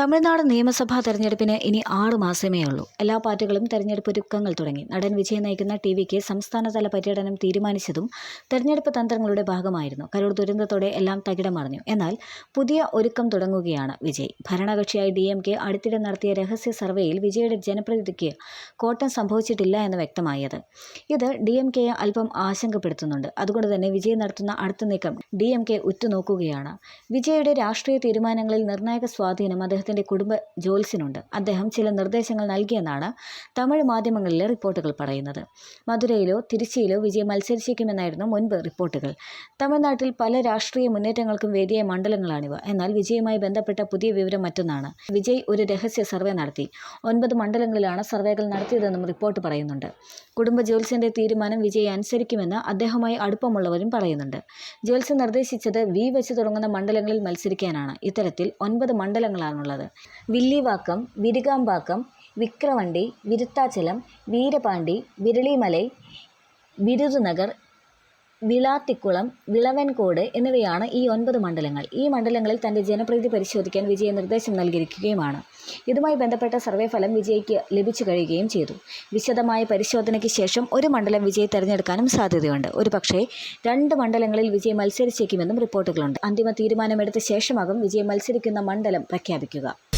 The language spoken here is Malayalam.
തമിഴ്നാട് നിയമസഭാ തെരഞ്ഞെടുപ്പിന് ഇനി ആറ് മാസമേ ഉള്ളൂ. എല്ലാ പാർട്ടികളും തെരഞ്ഞെടുപ്പ് ഒരുക്കങ്ങൾ തുടങ്ങി. നടൻ വിജയ് നയിക്കുന്ന ടി വിക്ക് സംസ്ഥാനതല പര്യടനം തീരുമാനിച്ചതും തെരഞ്ഞെടുപ്പ് തന്ത്രങ്ങളുടെ ഭാഗമായിരുന്നു. കരൂർ ദുരന്തത്തോടെ എല്ലാം തകിടം മറിഞ്ഞു. എന്നാൽ പുതിയ ഒരുക്കം തുടങ്ങുകയാണ് വിജയ്. ഭരണകക്ഷിയായ ഡി എം കെ അടുത്തിടെ നടത്തിയ രഹസ്യ സർവേയിൽ വിജയുടെ ജനപ്രതിനിധിക്ക് കോട്ടം സംഭവിച്ചിട്ടില്ല എന്ന് വ്യക്തമായത്. ഇത് ഡി എം കെയെ അല്പം ആശങ്കപ്പെടുത്തുന്നുണ്ട്. അതുകൊണ്ട് തന്നെ വിജയ് നടത്തുന്ന അടുത്ത നീക്കം ഡി എം കെ ഉറ്റുനോക്കുകയാണ്. വിജയുടെ രാഷ്ട്രീയ തീരുമാനങ്ങളിൽ നിർണായക സ്വാധീനം അദ്ദേഹത്തിന്റെ കുടുംബ ജോൽസിനുണ്ട് അദ്ദേഹം ചില നിർദ്ദേശങ്ങൾ നൽകിയെന്നാണ് തമിഴ് മാധ്യമങ്ങളിലെ റിപ്പോർട്ടുകൾ പറയുന്നത്. മധുരയിലോ തിരുച്ചിയിലോ വിജയ് മത്സരിച്ചേക്കുമെന്നായിരുന്നു മുൻപ് റിപ്പോർട്ടുകൾ. തമിഴ്നാട്ടിൽ പല രാഷ്ട്രീയ മുന്നേറ്റങ്ങൾക്കും വേദിയായ മണ്ഡലങ്ങളാണിവ. എന്നാൽ വിജയുമായി ബന്ധപ്പെട്ട പുതിയ വിവരം മറ്റൊന്നാണ്. വിജയ് ഒരു രഹസ്യ സർവേ നടത്തി. ഒൻപത് മണ്ഡലങ്ങളിലാണ് സർവേകൾ നടത്തിയതെന്നും റിപ്പോർട്ട് പറയുന്നുണ്ട്. കുടുംബ ജോൽസിന്റെ തീരുമാനം വിജയ് അനുസരിക്കുമെന്ന് അദ്ദേഹവുമായി അടുപ്പമുള്ളവരും പറയുന്നുണ്ട്. ജോൽസ് നിർദ്ദേശിച്ചത് വി വെച്ച് തുടങ്ങുന്ന മണ്ഡലങ്ങളിൽ മത്സരിക്കാനാണ്. ഇത്തരത്തിൽ ഒൻപത് മണ്ഡലങ്ങളാണുള്ളത്. വില്ലിവാക്കം വിരുകാമ്പാക്കം വിക്രവണ്ടി വിരുത്താചലം വീരപാണ്ടി വിരളിമലൈ വിരുതുനഗർ വിളാത്തിക്കുളം വിളവൻകോട് എന്നിവയാണ് ഈ ഒൻപത് മണ്ഡലങ്ങൾ. ഈ മണ്ഡലങ്ങളിൽ തന്റെ ജനപ്രീതി പരിശോധിക്കാൻ വിജയ നിർദ്ദേശം നൽകിയിരിക്കുകയുമാണ്. ഇതുമായി ബന്ധപ്പെട്ട സർവേ ഫലം വിജയ്ക്ക് ലഭിച്ചു കഴിയുകയും ചെയ്തു. വിശദമായ പരിശോധനയ്ക്ക് ശേഷം ഒരു മണ്ഡലം വിജയ് തെരഞ്ഞെടുക്കാനും സാധ്യതയുണ്ട്. ഒരുപക്ഷേ രണ്ട് മണ്ഡലങ്ങളിൽ വിജയ് മത്സരിച്ചേക്കുമെന്നും റിപ്പോർട്ടുകളുണ്ട്. അന്തിമ തീരുമാനമെടുത്ത ശേഷമാകും വിജയ് മത്സരിക്കുന്ന മണ്ഡലം പ്രഖ്യാപിക്കുക.